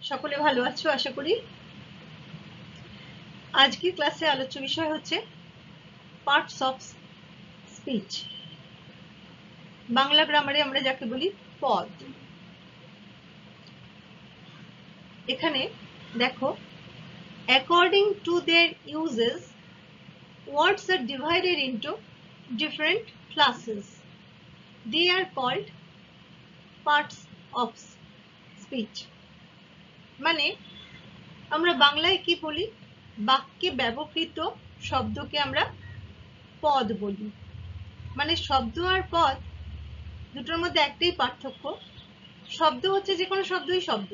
সকলে ভালো আছো, আশা করি আজকের ক্লাসে আলোচ্য বিষয় হচ্ছে পার্টস অফ স্পিচ বাংলা গ্রামারে আমরা যাকে বলি পদ এখানে দেখো according to their usages words are divided into different classes. They are called parts of speech. মানে আমরা বাংলায় কি বলি? বাক্যে ব্যবহৃত শব্দকে আমরা পদ বলি। মানে শব্দ আর পদ দুটোর মধ্যে একটাই পার্থক্য। শব্দ হচ্ছে যে কোনো শব্দই শব্দ।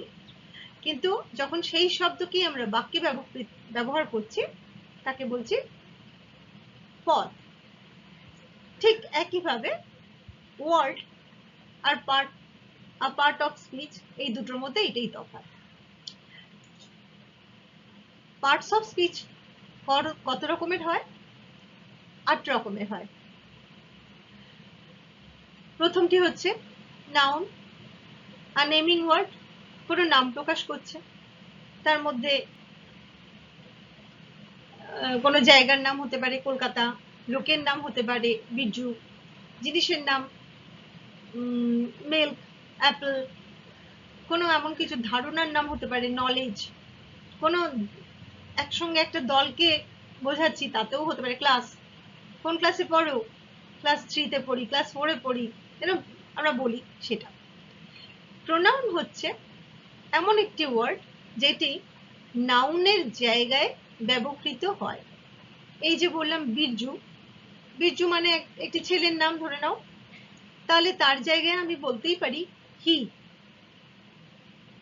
কিন্তু যখন সেই শব্দকেই আমরা বাক্যে ব্যবহৃত, ব্যবহার করছি, তাকে বলছি পদ। ঠিক একইভাবে ওয়ার্ড আর পার্ট আর পার্ট অফ স্পিচ এই দুটোর মধ্যে এটাই তফাৎ। পার্টস অফ স্পিচ কত রকমের হয়? আট রকমের হয়। প্রথমটি হচ্ছে নাউন আর নেমিং ওয়ার্ড কোনো নাম প্রকাশ করছে। তার মধ্যে কোনো জায়গার নাম হতে পারে, কলকাতা, লোকের নাম হতে পারে, বিজু, জিনিসের নাম মিল্ক অ্যাপেল কোনো এমন কিছু ধারণার নাম হতে পারে নলেজ কোনো একসঙ্গে একটা দলকে বোঝাচ্ছি, তাতেও হতে পারে ক্লাস কোন ক্লাসে পড়ো? ক্লাস থ্রিতে পড়ি ক্লাস ফোরে পড়ি এরকম আমরা বলি সেটা। প্রোনাউন হচ্ছে এমন একটি ওয়ার্ড যেটি নাউনের জায়গায় ব্যবহৃত হয়। এই যে বললাম বীরজু বীরজু মানে একটি ছেলের নাম ধরে নাও। তাহলে তার জায়গায় আমি বলতেই পারি he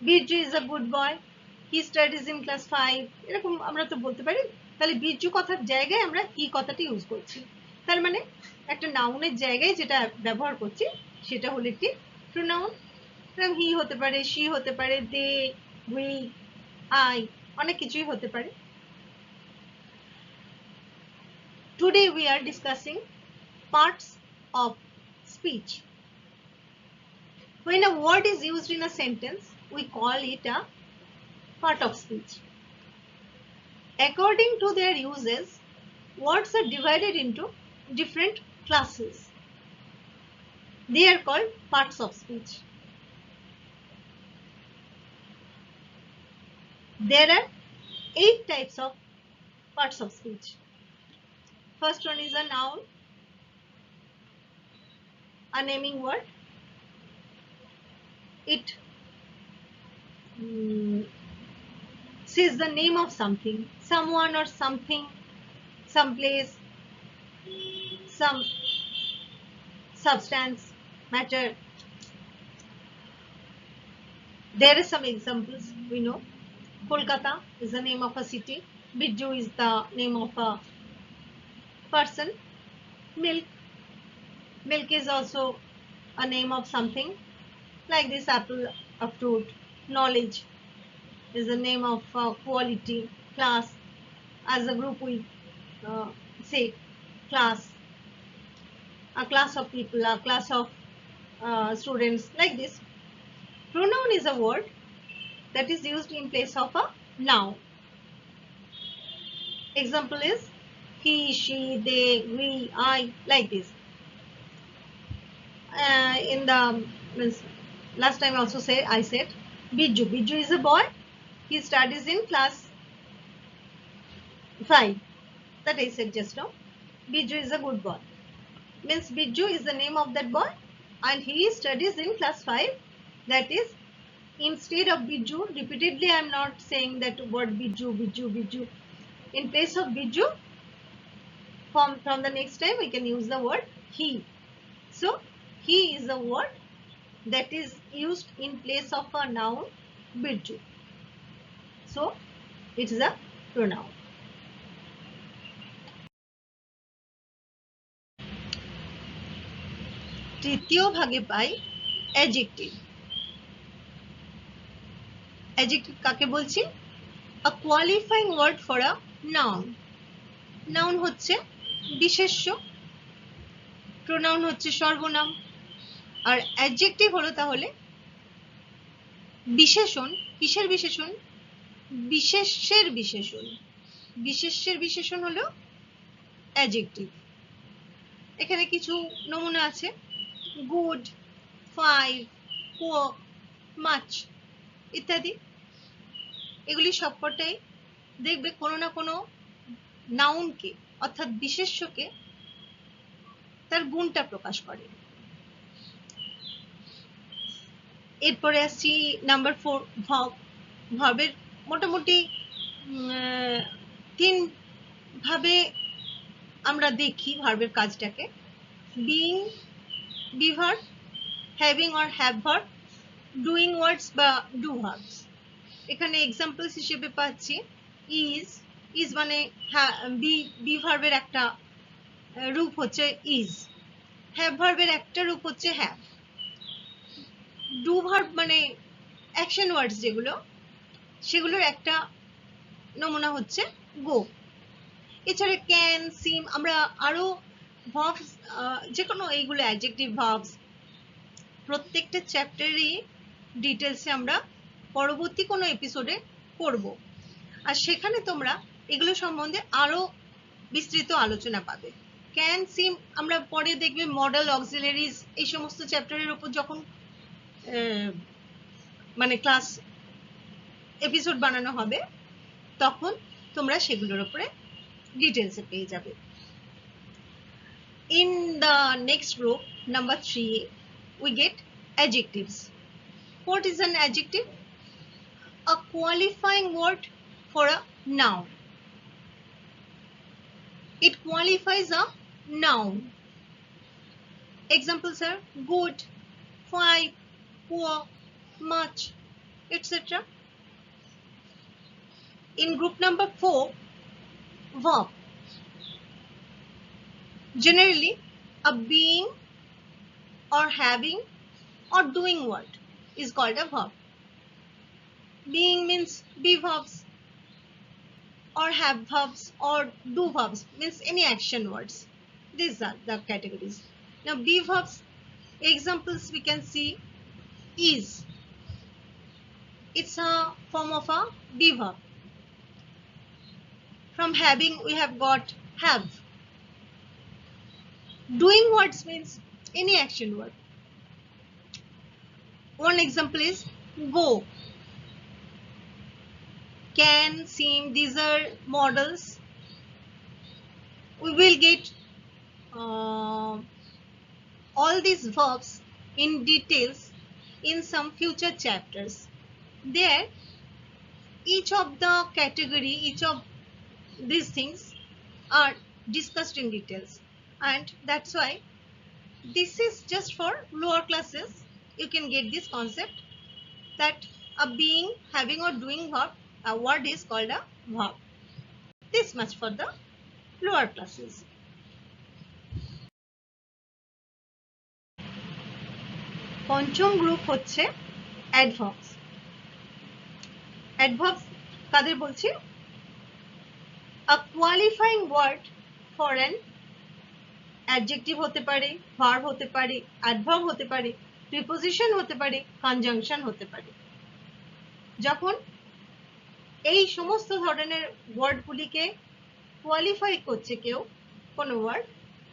Birju is a good boy studies class five এরকম আমরা তো বলতে পারি। তাহলে বীরজু কথার জায়গায় আমরা হি কথাটি ইউজ করছি। তার মানে একটা নাউনের জায়গায় যেটা ব্যবহার করছি সেটা হলো একটি প্রোনাউন হি হতে পারে শি হতে পারে দে উই আই অনেক কিছুই হতে পারে। Today we are discussing parts of speech. When a word is used in a sentence, we call it part of speech. According to their uses, words are divided into different classes. They are called parts of speech. There are eight types of parts of speech. First one is a noun, a naming word. It um, says the name of something, someone or something, some place, some substance, matter. There are some examples we know. Kolkata is the name of a city. Biju is the name of a person milk milk is also a name of something like this apple a fruit knowledge is the name of uh, quality class as a group we uh, say class a class of people a class of uh, students like this pronoun is a word that is used in place of a noun example is he, she, they, we, I, like this. Uh, in the last time also say I said Biju. Biju is a boy. He studies in class five. That I said just now. Biju is a good boy. Means Biju is the name of that boy, and he studies in class five. That is, instead of Biju, repeatedly I am not saying that word Biju, Biju, Biju. In place of Biju, from, from the next time we can use the word he. So, he is a word that is used in place of a noun birju. So, it is a pronoun. তৃতীয় ভাগে পাই adjective adjective কাকে বলছি? A qualifying word for a noun noun হচ্ছে বিশেষ্য। Pronoun হচ্ছে সর্বনাম। আর adjective হলো তাহলে বিশেষণ। কিসের বিশেষণ? বিশেষের বিশেষণ। বিশেষের বিশেষণ হলো অ্যাজেক্টিভ এখানে কিছু নমুনা আছে। গুড ফাইভ পুয়ার মাছ ইত্যাদি। এগুলি সবকটাই দেখবে কোনো না কোনো নাউনকে অর্থাৎ বিশেষ্যকে তার গুণটা প্রকাশ করে। এরপরে আসছি নাম্বার ফোর ভাব ভাবের মোটামুটি তিন ভাবে আমরা দেখি ভার্বের কাজটাকে। Being be having or have verb doing words বা ডু ভার্বস এখানে এক্সাম্পলস হিসেবে পাচ্ছি। ইজ ইজ মানে বি বি ভার্বের একটা রূপ হচ্ছে ইজ হ্যাভ ভার্বের একটা রূপ হচ্ছে হ্যাভ ডু ভার্ব মানে অ্যাকশন ওয়ার্ডস যেগুলো। সেগুলোর একটা নমুনা হচ্ছে গো। এছাড়া ক্যান সিম আমরা আরও ভার্বস যে কোনো এইগুলো অ্যাডজেক্টিভ ভার্বস প্রত্যেকটা চ্যাপ্টারই ডিটেলসে আমরা পরবর্তী কোনো এপিসোডে করব। আর সেখানে তোমরা এগুলো সম্বন্ধে আরও বিস্তৃত আলোচনা পাবে। ক্যান সিম আমরা পরে দেখবে মডেল অক্সিলারিজ এই সমস্ত চ্যাপ্টারের উপর যখন মানে ক্লাস এপিসোড বানানো হবে তখন তোমরা সেগুলোর উপরে ডিটেলসে পেয়ে যাবে in the next group number 3 we get adjectives what is an adjective a qualifying word for a noun it qualifies a noun examples are good fine poor much etc in group number 4 verb Generally, a being or having or doing what is called a verb. Being means be verbs or have verbs or do verbs means any action words. These are the categories. Now, be verbs examples we can see is. It's a form of a be verb. From having we have got have. Doing words means any action word. One example is go. Can seem these are models. We will get uh, all these verbs in details in some future chapters. There each of the category each of these things are discussed in details and that's why this is just for lower classes you can get this concept that a being having or doing verb a word is called a verb this much for the lower classes পঞ্চম group হচ্ছে adverbs adverbs কাদের বলছি A qualifying word for an adjective হতে পারে verb হতে পারে adverb হতে পারে প্রিপোজিশন হতে পারে কনজাংশন হতে পারে। যখন এই সমস্ত ধরনের ওয়ার্ডগুলিকে কোয়ালিফাই করছে কেউ, কোনো ওয়ার্ড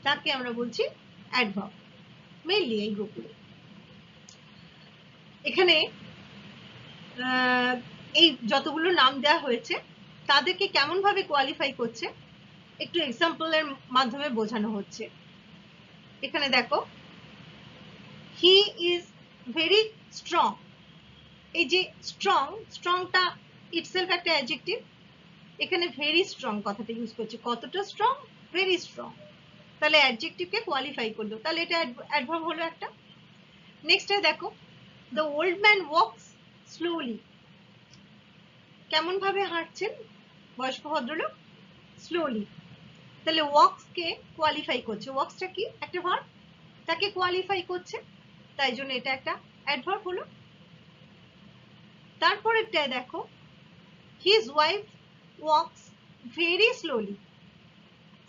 তাকে আমরা বলছি অ্যাডভার্ব মেইনলি এই গ্রুপগুলো এখানে এই যতগুলো নাম দেওয়া হয়েছে তাদেরকে কেমন ভাবে কোয়ালিফাই করছে? একটু এক্সাম্পলের মাধ্যমে বোঝানো হচ্ছে। এখানে দেখো হি ইজ ভেরি স্ট্রং এই যে স্ট্রং স্ট্রংটা ইটসেলফ একটা অ্যাডজেক্টিভ এখানে ভেরি স্ট্রং কথাটা ইউজ করছে। কতটা স্ট্রং ভেরি স্ট্রং তাহলে অ্যাডজেক্টিভকে কোয়ালিফাই করল। তাহলে এটা অ্যাডভার্ব হলো একটা। নেক্সট দেখো the old man walks slowly কেমন ভাবে হাঁটছেন? বয়স্ক ভদ্রলোক স্লোলি তাহলে ওয়াক্সকে কোয়ালিফাই করছে। ওয়াক্সটা কি? একটা ভার্ব তাকে কোয়ালিফাই করছে। তাই জন্য এটা একটা অ্যাডভার্ব হলো। তারপরেরটায় দেখো his wife walks very slowly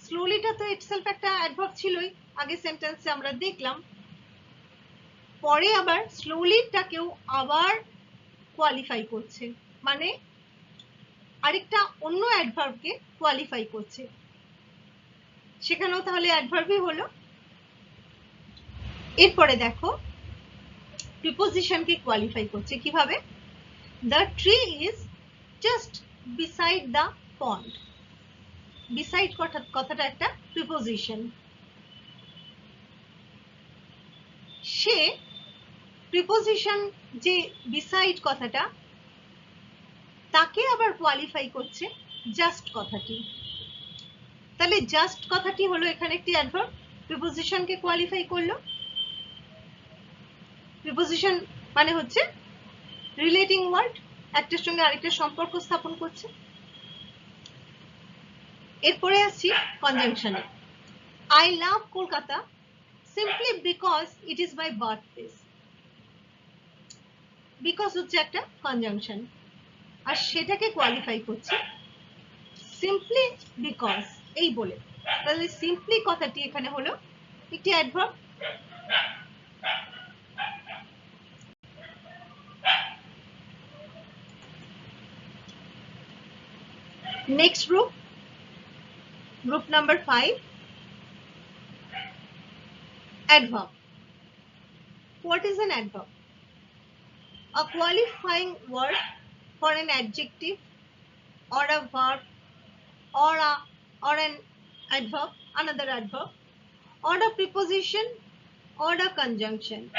স্লোলিটা তো ইটসেলফ একটা অ্যাডভার্ব ছিলই। আগে সেন্টেন্সে আমরা দেখলাম। পরে আবার স্লোলিটাকেও আবার কোয়ালিফাই করছে। মানে আরেকটা অন্য অ্যাডভার্বকে কোয়ালিফাই করছে। সেখানেও তাহলে অ্যাডভার্বই হলো। এরপরে দেখো প্রিপোজিশনকে কোয়ালিফাই করছে কীভাবে? The tree is just beside the pond beside কথাটা একটা প্রিপোজিশন সে প্রিপোজিশন যে বিসাইড কথাটা তাকে আবার কোয়ালিফাই করছে জাস্ট কথাটি। তাহলে জাস্ট কথাটি হলো এখানে একটি অ্যাডভার্ব প্রিপোজিশনকে কোয়ালিফাই করল। প্রিপোজিশন মানে হচ্ছে রিলেটিং ওয়ার্ড একটার সঙ্গে আরেকটার সম্পর্ক স্থাপন করছে। এরপরে আসছি কনজাংশনে I love Kolkata simply because it is my birthplace because হচ্ছে একটা কনজাংশন আর সেটাকে কোয়ালিফাই করছে সিম্পলি বিকজ এই বলে তাহলে সিম্পলি কথাটি এখানে হলো একটি adverb Next group, group number five, adverb. What is an adverb? A qualifying word for an adjective or a verb or a or an adverb, another adverb, or a preposition or a conjunction.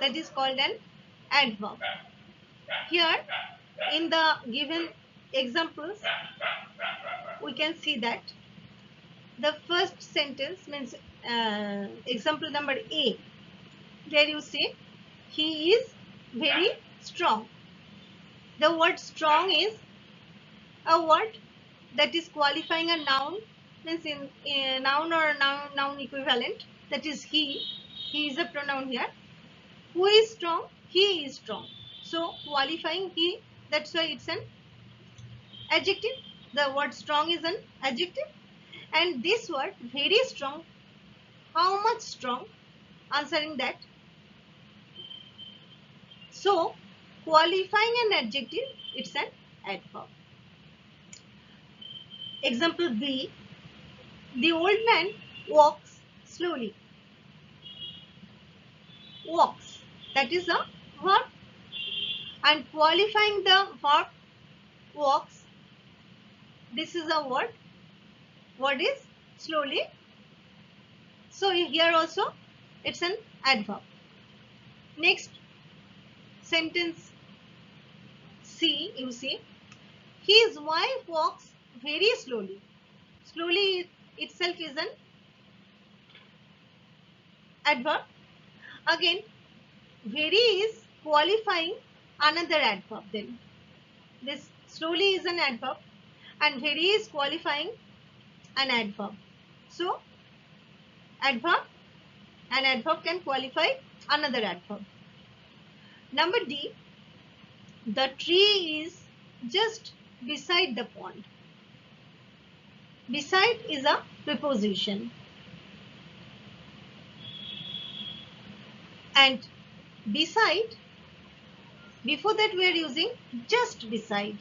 That is called an adverb. Here, in the given examples, we can see that the first sentence means uh, example number A. There you see he is very strong. The word strong is a word that is qualifying a noun means in, noun or noun, noun equivalent that is he. He is a pronoun here. Who is strong? He is strong. So qualifying he that's why it's an adjective the word strong is an adjective and this word very strong how much strong answering that so qualifying an adjective it's an adverb example b the old man walks slowly. Walks that is a verb. And qualifying the verb walks this is a word. Word is slowly. So here also it's an adverb next sentence c you see his wife walks very slowly slowly itself is an adverb again very is qualifying another adverb then this slowly is an adverb and very is qualifying an adverb. So, adverb, an adverb can qualify another adverb. Number D, the tree is just beside the pond. Beside is a preposition. And beside, before that we are using just beside.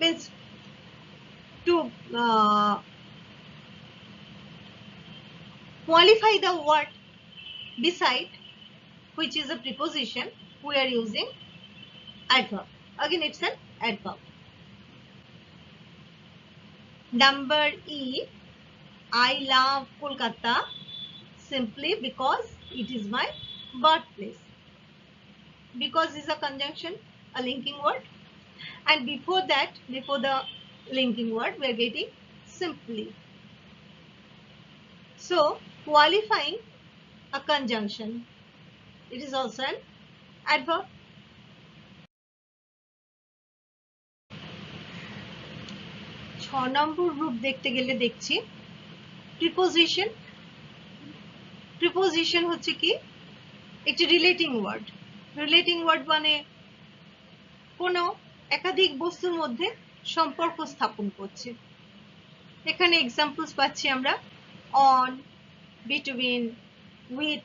means to uh, qualify the word beside which is a preposition we are using adverb. Again it's an adverb. Number e i love kolkata simply because it is my birthplace. Because is a conjunction a linking word. And before that before the linking word we are getting simply. So qualifying a conjunction it is also an adverb. ছ নম্বর রূপ দেখতে গেলে দেখছি। Preposition preposition হচ্ছে কি? একটি relating word relating word মানে কোনো একাধিক বস্তুর মধ্যে সম্পর্ক স্থাপন করছে। এখানে এক্সাম্পলস পাচ্ছি আমরা। On between with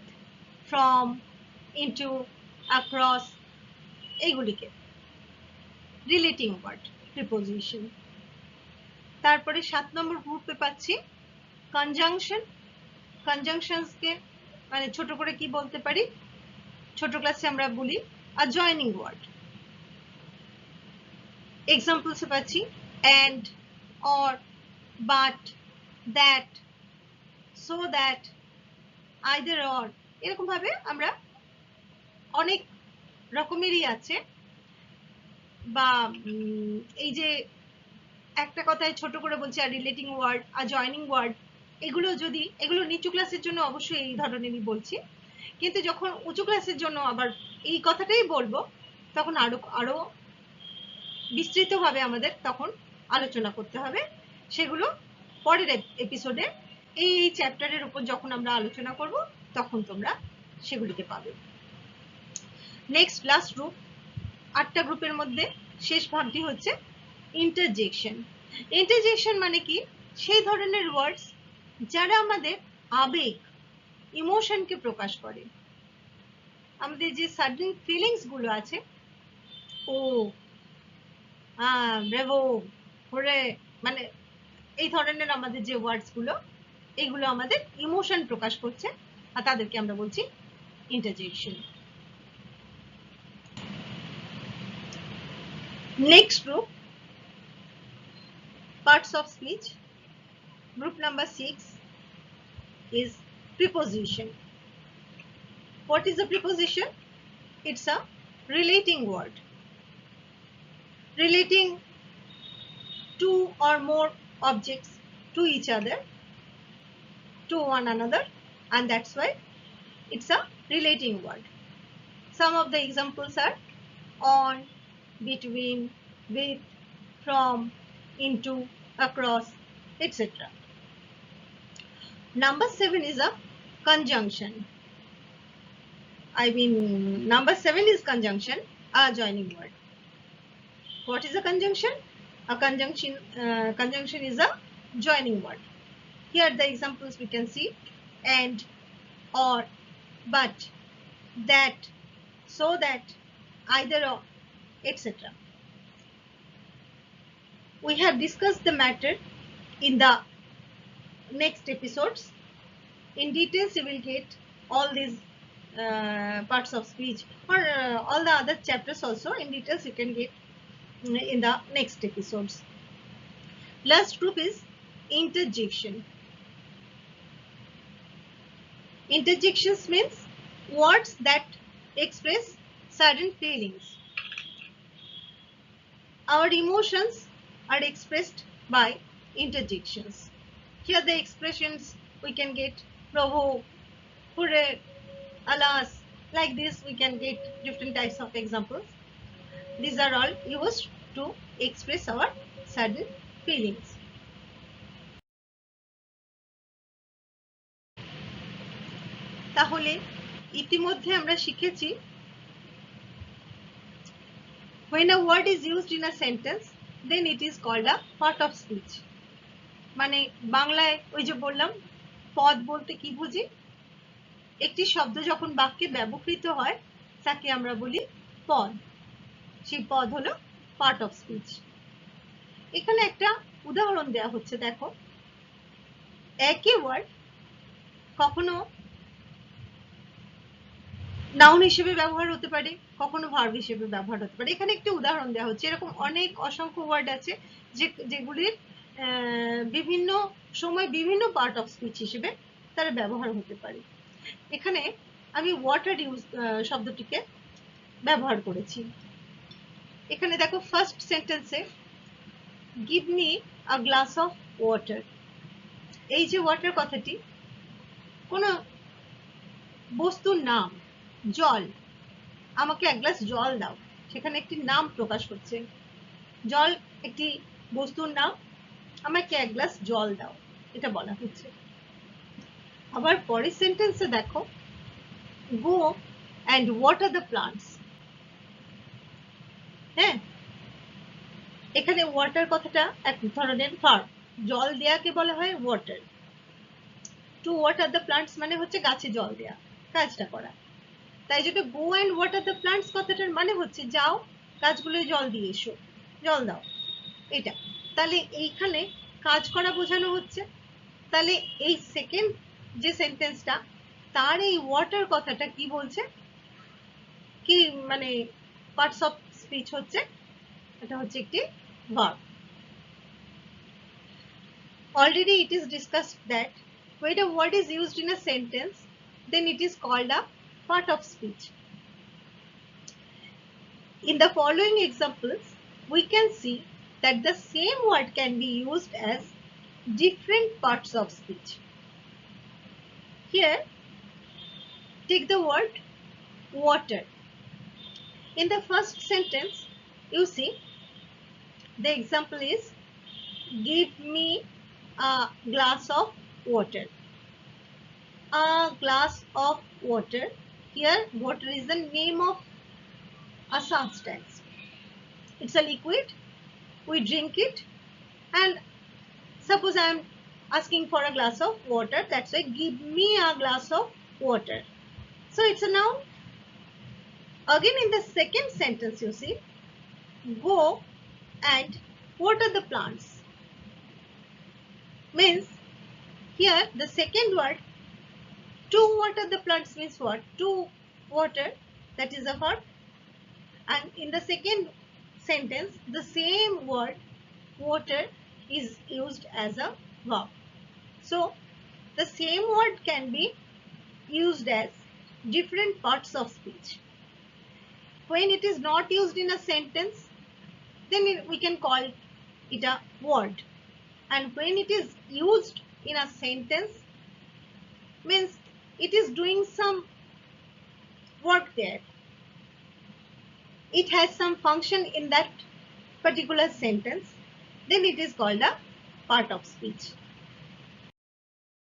from into across এইগুলিকে রিলেটিং ওয়ার্ড প্রিপোজিশন তারপরে সাত নম্বর গ্রুপে পাচ্ছি কনজাংশন কনজাংশনসকে মানে ছোট করে কি বলতে পারি? ছোট ক্লাসে আমরা বলি আর জয়নিং ওয়ার্ড এক্সাম্পলসে পাচ্ছি and or but that so that either or এরকম ভাবে আমরা অনেক রকমেরই আছে। বা এই যে একটা কথায় ছোট করে বলছি, আর রিলেটিং ওয়ার্ড আর জয়নিং ওয়ার্ড এগুলো যদি, এগুলো নিচু ক্লাসের জন্য অবশ্যই এই ধরনেরই বলছি। কিন্তু যখন উঁচু ক্লাসের জন্য আবার এই কথাটাই বলব, তখন আরও আরও বিস্তৃতভাবে আমাদের তখন আলোচনা করতে হবে। সেগুলো পরের এপিসোডে এই চ্যাপ্টারের উপর যখন আমরা আলোচনা করব, তখন তোমরা সেগুলিকে পাবে। নেক্সট লাস্ট গ্রুপ আটটা গ্রুপের মধ্যে শেষ ভাগটি হচ্ছে ইন্টারজেকশন ইন্টারজেকশন মানে কি? সেই ধরনের ওয়ার্ডস যারা আমাদের আবেগ ইমোশনকে প্রকাশ করে। আমাদের যে সাডেন ফিলিংসগুলো আছে, ও হরে মানে এই ধরনের আমাদের যে ওয়ার্ডসগুলো এইগুলো আমাদের ইমোশন প্রকাশ করছে, আর তাদেরকে আমরা বলছি interjection Next group, parts of speech. Group number six is preposition. What is a preposition? It's a relating word. Relating two or more objects to each other, to one another, and that's why it's a relating word. Some of the examples are on, between, with, from, into, across, etc. Number seven is a conjunction. I mean, number seven is conjunction, a joining word. What is a conjunction? A conjunction, uh, conjunction is a joining word. Here the examples we can see and, or, but, that, so that, either or, etc. We have discussed the matter in the next episodes. In details, you will get all these uh, parts of speech or uh, all the other chapters also in details you can get mm, in the next episodes. Last group is interjection. Interjections means words that express certain feelings our emotions are expressed by interjections. Here the expressions we can get Prabhu, Hooray, Alas, like this we can get different types of examples. These are all used to express our sudden feelings. তাহলে ইতিমধ্যে আমরা শিখেছি when a word is used in a sentence, then it is called a part of speech. মানে বাংলায় ওই যে বললাম, পদ বলতে কি বুঝি? একটি শব্দ যখন বাক্যে ব্যবহৃত হয়, তাকে আমরা বলি পদ। সেই পদ হলো পার্ট অফ স্পিচ এখানে একটা উদাহরণ দেওয়া হচ্ছে, দেখো। একই ওয়ার্ড কখনো নাউন হিসেবে ব্যবহার হতে পারে কখনো ভার্ব হিসেবে ব্যবহার হতে পারে। এখানে একটি উদাহরণ দেওয়া হচ্ছে। এরকম অনেক অসংখ্য ওয়ার্ড আছে যে, যেগুলির বিভিন্ন সময় বিভিন্ন পার্ট অফ স্পিচ হিসেবে তারা ব্যবহার হতে পারে। এখানে আমি ওয়াটার ইউজ শব্দটিকে ব্যবহার করেছি। এখানে দেখো ফার্স্ট সেন্টেন্সে give me a glass of water এই যে ওয়াটার কথাটি, কোনো বস্তুর নাম, জল আমাকে এক গ্লাস জল দাও। সেখানে একটি নাম প্রকাশ করছে। জল একটি বস্তুর নাম, আমাকে এক গ্লাস জল দাও। এটা বলা হচ্ছে। আবার পরের সেন্টেন্সে দেখো go and water the plants হ্যাঁ? এখানে ওয়াটার কথাটা এক ধরনের ভার্ব জল দেয়াকে বলা হয় water to water the plants মানে হচ্ছে গাছে জল দেয়া, কাজটা করা। তাই যেটা go and water the plants কথাটার মানে হচ্ছে যাও গাছগুলো জল দিয়ে এসো, জল দাও, এটা। তাহলে এইখানে কাজ করা বোঝানো হচ্ছে। তাহলে এই সেকেন্ড যে সেন্টেন্সটা তার এই ওয়াটার কথাটা কি বলছে? কি মানে পার্টস অফ স্পিচ হচ্ছে? এটা হচ্ছে একটি verb already it is discussed that when a word is used in a sentence, then it is called a part of speech. In the following examples we can see that the same word can be used as different parts of speech. Here take the word water. In the first sentence you see the example is give me a glass of water. A glass of water here water is the name of a substance. It's a liquid we drink it and suppose i am asking for a glass of water that's why give me a glass of water. So it's a noun. Again in the second sentence you see go and water the plants. Means here the second word to water the plants means what? To water that is a verb and in the second sentence the same word water is used as a verb. So the same word can be used as different parts of speech. When it is not used in a sentence then we can call it a word. And when it is used in a sentence means it is doing some work there. It has some function in that particular sentence. Then it is called a part of speech